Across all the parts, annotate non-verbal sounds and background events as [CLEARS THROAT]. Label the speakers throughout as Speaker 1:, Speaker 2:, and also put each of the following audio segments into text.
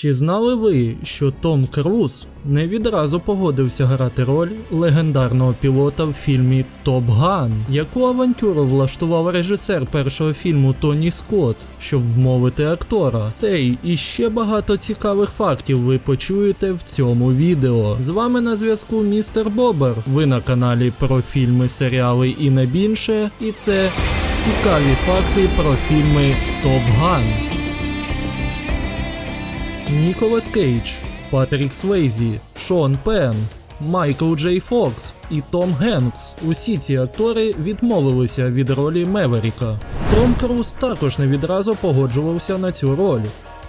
Speaker 1: Чи знали ви, що Том Круз не відразу погодився грати роль легендарного пілота в фільмі Топ Ган? Яку авантюру влаштував режисер першого фільму Тоні Скотт, щоб вмовити актора? Цей і ще багато цікавих фактів ви почуєте в цьому відео. З вами на зв'язку містер Бобер. Ви на каналі про фільми, серіали і не більше. І це цікаві факти про фільми Топ Ган. Ніколас Кейдж, Патрік Свейзі, Шон Пен, Майкл Джей Фокс і Том Генкс. Усі ці актори відмовилися від ролі Меверіка. Том Круз також не відразу погоджувався на цю роль.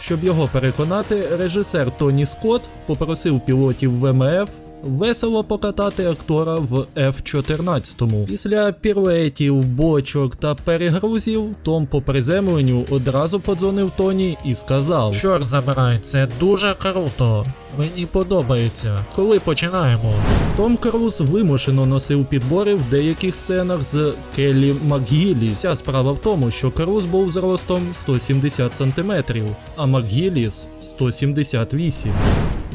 Speaker 1: Щоб його переконати, режисер Тоні Скотт попросив пілотів ВМФ весело покатати актора в F-14. Після піруетів, бочок та перегрузів Том по приземленню одразу подзвонив Тоні і сказав: Чорт забирай, це дуже круто. Мені подобається. Коли починаємо? Том Круз вимушено носив підбори в деяких сценах з Келлі МакГілліс. Ця справа в тому, що Круз був зростом 170 см, а МакГілліс 178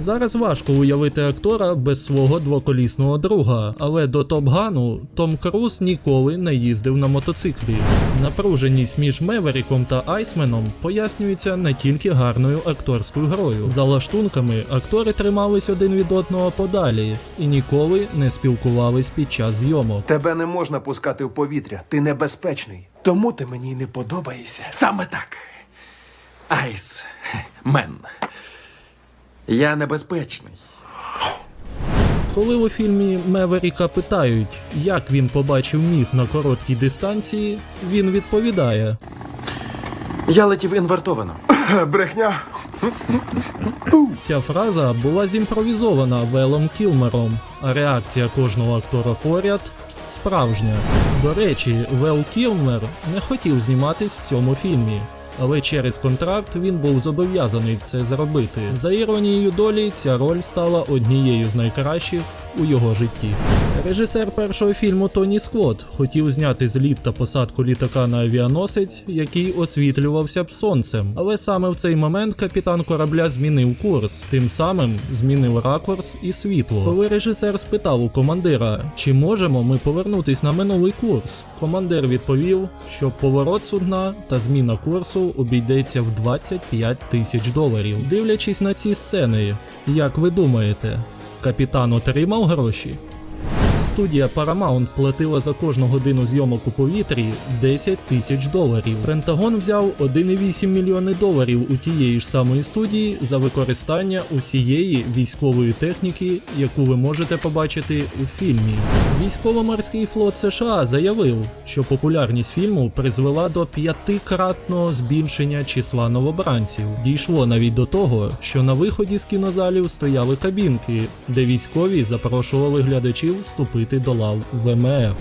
Speaker 1: Зараз важко уявити актора без свого двоколісного друга, але до Топ-Гану Том Круз ніколи не їздив на мотоциклі. Напруженість між Меверіком та Айсменом пояснюється не тільки гарною акторською грою. За лаштунками актори тримались один від одного подалі і ніколи не спілкувались під час зйомок.
Speaker 2: Тебе не можна пускати в повітря, ти небезпечний. Тому ти мені не подобаєшся.
Speaker 3: Саме так. Айс. Мен. Я небезпечний.
Speaker 1: Коли у фільмі Меверіка питають, як він побачив міг на короткій дистанції, він відповідає:
Speaker 3: Я летів інвертовано. [CLEARS THROAT]
Speaker 2: Брехня.
Speaker 1: Ця фраза була зімпровізована Велом Кілмером, а реакція кожного актора поряд справжня. До речі, Вел Кілмер не хотів зніматись в цьому фільмі. Але через контракт він був зобов'язаний це зробити. За іронією долі, ця роль стала однією з найкращих у його житті. Режисер першого фільму Тоні Скотт хотів зняти зліт та посадку літака на авіаносець, який освітлювався б сонцем. Але саме в цей момент капітан корабля змінив курс, тим самим змінив ракурс і світло. Коли режисер спитав у командира, чи можемо ми повернутись на минулий курс, командир відповів, що поворот судна та зміна курсу обійдеться в 25 тисяч доларів. Дивлячись на ці сцени, як ви думаєте, капітан отримав гроші? Студія Paramount платила за кожну годину зйомок у повітрі 10 тисяч доларів. Пентагон взяв 1,8 мільйони доларів у тієї ж самої студії за використання усієї військової техніки, яку ви можете побачити у фільмі. Військово-морський флот США заявив, що популярність фільму призвела до п'ятикратного збільшення числа новобранців. Дійшло навіть до того, що на виході з кінозалів стояли кабінки, де військові запрошували глядачів вступити до лав ВМФ.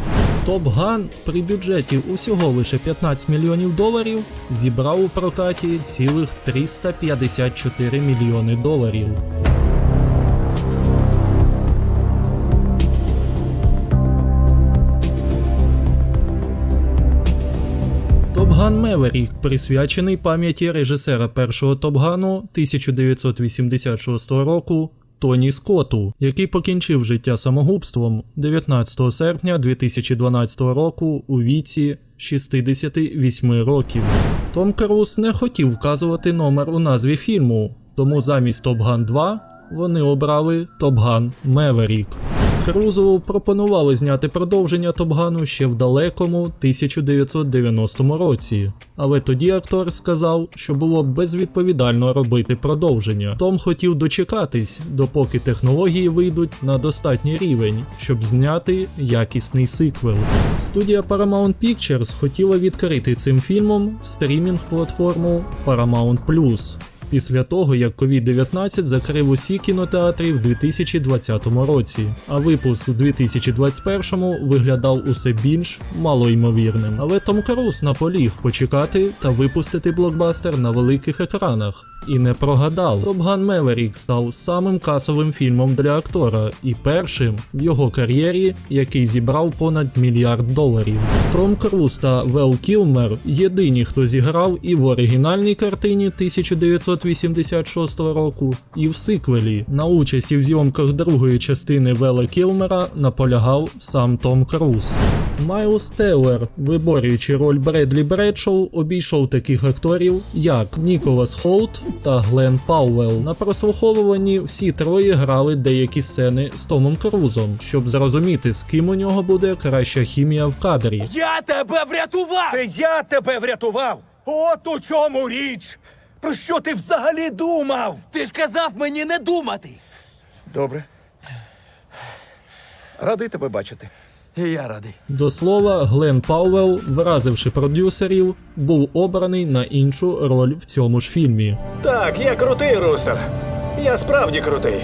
Speaker 1: Топ Ган при бюджеті усього лише 15 мільйонів доларів зібрав у прокаті цілих 354 мільйони доларів. Топган Меверік присвячений пам'яті режисера першого Топгану 1986 року Тоні Скотту, який покінчив життя самогубством 19 серпня 2012 року у віці 68 років. Том Круз не хотів вказувати номер у назві фільму, тому замість Топган 2 вони обрали Топган Меверік. Крузову пропонували зняти продовження Топгану ще в далекому 1990 році, але тоді актор сказав, що було безвідповідально робити продовження. Том хотів дочекатись, допоки технології вийдуть на достатній рівень, щоб зняти якісний сиквел. Студія Paramount Pictures хотіла відкрити цим фільмом стрімінг-платформу Paramount+. Після того, як COVID-19 закрив усі кінотеатри в 2020 році, а випуск у 2021 виглядав усе більш малоймовірним. Але Том Круз наполіг почекати та випустити блокбастер на великих екранах. І не прогадав. Gun Maverick став самим касовим фільмом для актора і першим в його кар'єрі, який зібрав понад мільярд доларів. Том Круз та Вел Кілмер єдині, хто зіграв і в оригінальній картині 19 1986 року, і в сиквелі. На участі в зйомках другої частини Вела Кілмера наполягав сам Том Круз. Майлз Теллер, виборюючи роль Бредлі Бредшоу, обійшов таких акторів, як Ніколас Холт та Глен Пауэлл. На прослуховуванні всі троє грали деякі сцени з Томом Крузом, щоб зрозуміти, з ким у нього буде краща хімія в кадрі.
Speaker 4: Я тебе врятував!
Speaker 5: Це я тебе врятував! От у чому річ! Про що ти взагалі думав?
Speaker 4: Ти ж казав мені не думати!
Speaker 5: Добре. Радий тебе бачити.
Speaker 3: І я радий.
Speaker 1: До слова, Глен Пауэлл, вразивши продюсерів, був обраний на іншу роль в цьому ж фільмі.
Speaker 6: Так, я крутий рустер. Я справді крутий.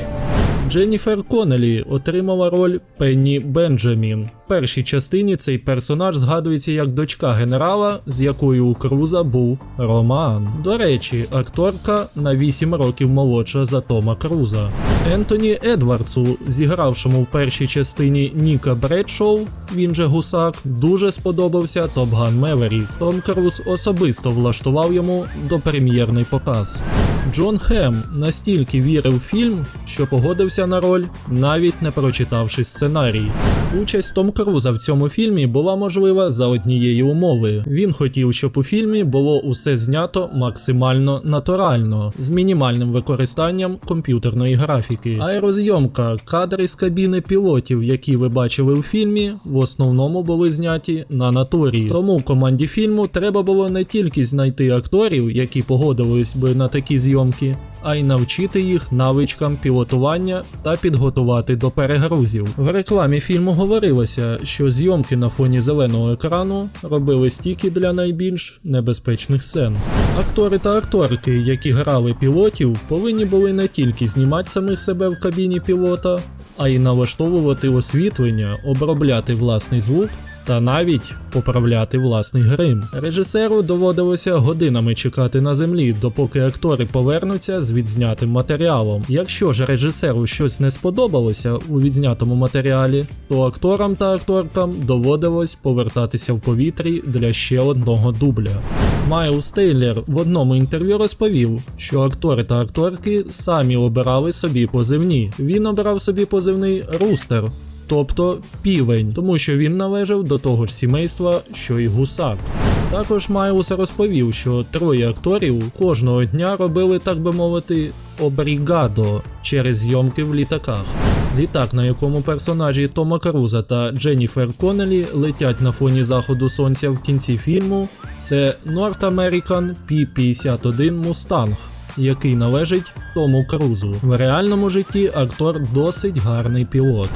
Speaker 1: Дженніфер Коннелі отримала роль Пенні Бенджамін. Першій частині цей персонаж згадується як дочка генерала, з якою у Круза був роман. До речі, акторка на 8 років молодша за Тома Круза. Ентоні Едвардсу, зігравшому в першій частині Ніка Бредшоу, він же гусак, дуже сподобався Топ Ган Меверік. Том Круз особисто влаштував йому допрем'єрний показ. Джон Хем настільки вірив в фільм, що погодився на роль, навіть не прочитавши сценарій. Участь Том Круза в цьому фільмі була можлива за однієї умови. Він хотів, щоб у фільмі було усе знято максимально натурально, з мінімальним використанням комп'ютерної графіки. Аерозйомка, кадри з кабіни пілотів, які ви бачили у фільмі, в основному були зняті на натурі. Тому команді фільму треба було не тільки знайти акторів, які погодились би на такі зйомки, а й навчити їх навичкам пілотування та підготувати до перегрузів. В рекламі фільму говорилося, що зйомки на фоні зеленого екрану робили стільки для найбільш небезпечних сцен. Актори та акторки, які грали пілотів, повинні були не тільки знімати самих себе в кабіні пілота, а й налаштовувати освітлення, обробляти власний звук та навіть поправляти власний грим. Режисеру доводилося годинами чекати на землі, допоки актори повернуться з відзнятим матеріалом. Якщо ж режисеру щось не сподобалося у відзнятому матеріалі, то акторам та акторкам доводилось повертатися в повітрі для ще одного дубля. Майлз Тейлер в одному інтерв'ю розповів, що актори та акторки самі обирали собі позивні. Він обирав собі позивний Рустер, тобто півень, тому що він належав до того ж сімейства, що й гусак. Також Майлз розповів, що троє акторів кожного дня робили, так би мовити, обрігадо через зйомки в літаках. Літак, на якому персонажі Тома Круза та Дженніфер Коннелі летять на фоні заходу сонця в кінці фільму, це North American P-51 Mustang, який належить Тому Крузу. В реальному житті актор досить гарний пілот.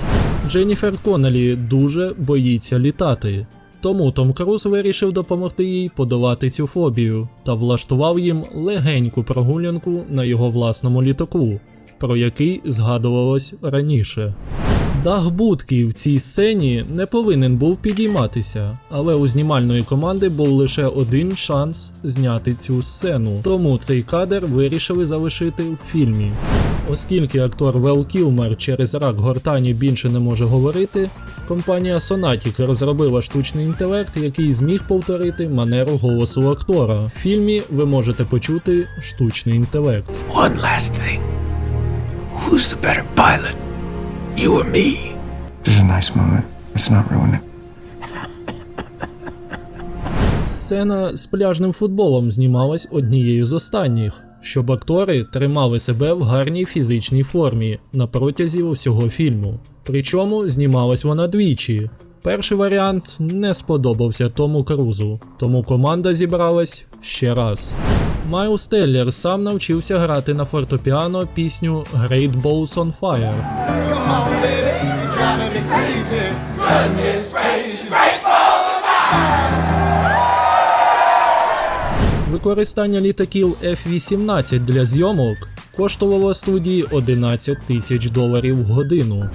Speaker 1: Дженніфер Коннелі дуже боїться літати. Тому Том Круз вирішив допомогти їй подолати цю фобію та влаштував їм легеньку прогулянку на його власному літаку, про який згадувалось раніше. Дах будки в цій сцені не повинен був підійматися, але у знімальної команди був лише один шанс зняти цю сцену, тому цей кадр вирішили залишити в фільмі. Оскільки актор Вел Кілмер через рак гортані більше не може говорити, компанія Sonatic розробила штучний інтелект, який зміг повторити манеру голосу актора. В фільмі ви можете почути штучний інтелект.
Speaker 7: One last thing. Who's the better pilot? You or me?
Speaker 8: This is a nice moment. Let's not ruin it.
Speaker 1: Сцена з пляжним футболом знімалась однією з останніх, щоб актори тримали себе в гарній фізичній формі на протязі усього фільму. Причому знімалась вона двічі. Перший варіант не сподобався Тому Крузу, тому команда зібралась ще раз. Майлз Теллер сам навчився грати на фортепіано пісню Great Balls on Fire. Використання літаків F-18 для зйомок коштувало студії 11 тисяч доларів в годину.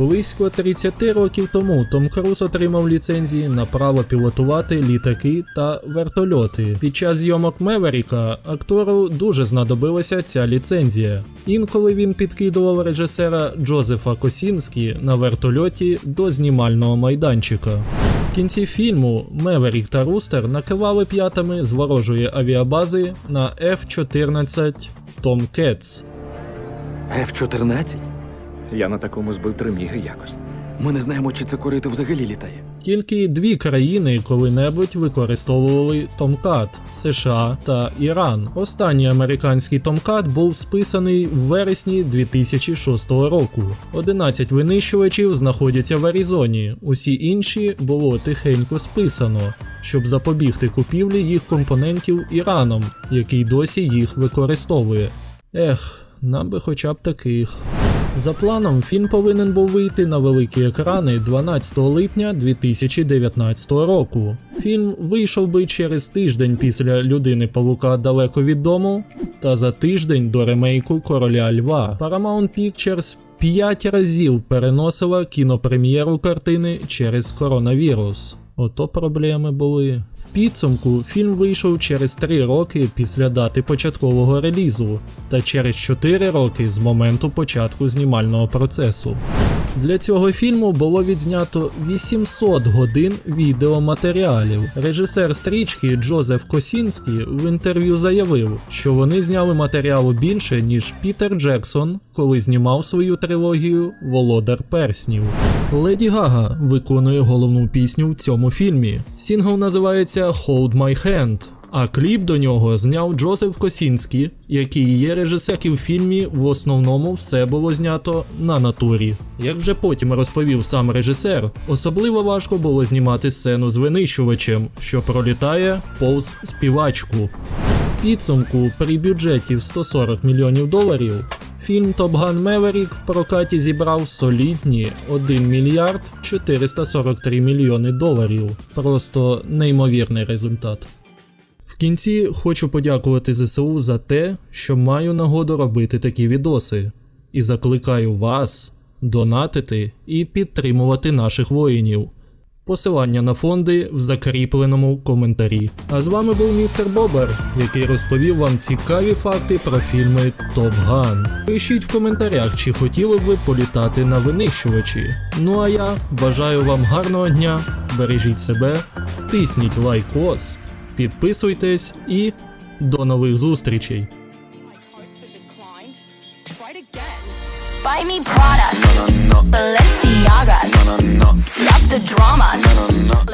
Speaker 1: Близько 30 років тому Том Круз отримав ліцензії на право пілотувати літаки та вертольоти. Під час зйомок Меверіка актору дуже знадобилася ця ліцензія. Інколи він підкидував режисера Джозефа Косінські на вертольоті до знімального майданчика. В кінці фільму Меверік та Рустер накивали п'ятами з ворожої авіабази на F-14 Tomcats.
Speaker 3: F-14?
Speaker 5: Я на такому збив три міги якось.
Speaker 3: Ми не знаємо, чи це корито взагалі літає.
Speaker 1: Тільки дві країни коли-небудь використовували Tomcat – США та Іран. Останній американський Tomcat був списаний в вересні 2006 року. 11 винищувачів знаходяться в Аризоні. Усі інші було тихенько списано, щоб запобігти купівлі їх компонентів Іраном, який досі їх використовує. Ех, нам би хоча б таких. За планом, фільм повинен був вийти на великі екрани 12 липня 2019 року. Фільм вийшов би через тиждень після Людини Павука далеко від дому, та за тиждень до ремейку Короля Льва. Paramount Pictures п'ять разів переносила кінопрем'єру картини через коронавірус. Ото проблеми були. В підсумку фільм вийшов через 3 роки після дати початкового релізу та через 4 роки з моменту початку знімального процесу. Для цього фільму було відзнято 800 годин відеоматеріалів. Режисер стрічки Джозеф Косінський в інтерв'ю заявив, що вони зняли матеріалу більше, ніж Пітер Джексон, коли знімав свою трилогію Володар Перснів. Леді Гага виконує головну пісню в цьому фільмі. Сінгл називається Hold My Hand. А кліп до нього зняв Джозеф Косінський, який є режисером в фільмі. В основному все було знято на натурі. Як вже потім розповів сам режисер, особливо важко було знімати сцену з винищувачем, що пролітає повз співачку. Підсумку при бюджеті в 140 мільйонів доларів Фільм Top Gun Maverick в прокаті зібрав солідні 1 мільярд 443 мільйони доларів. Просто неймовірний результат. В кінці хочу подякувати ЗСУ за те, що маю нагоду робити такі відоси, і закликаю вас донатити і підтримувати наших воїнів. Посилання на фонди в закріпленому коментарі. А з вами був містер Бобер, який розповів вам цікаві факти про фільми Топ Ган. Пишіть в коментарях, чи хотіли б ви політати на винищувачі. Ну а я бажаю вам гарного дня, бережіть себе, тисніть лайкос, підписуйтесь і до нових зустрічей!
Speaker 9: declined. Try it again. Buy me Prada. Balenciaga. Love the drama. Let's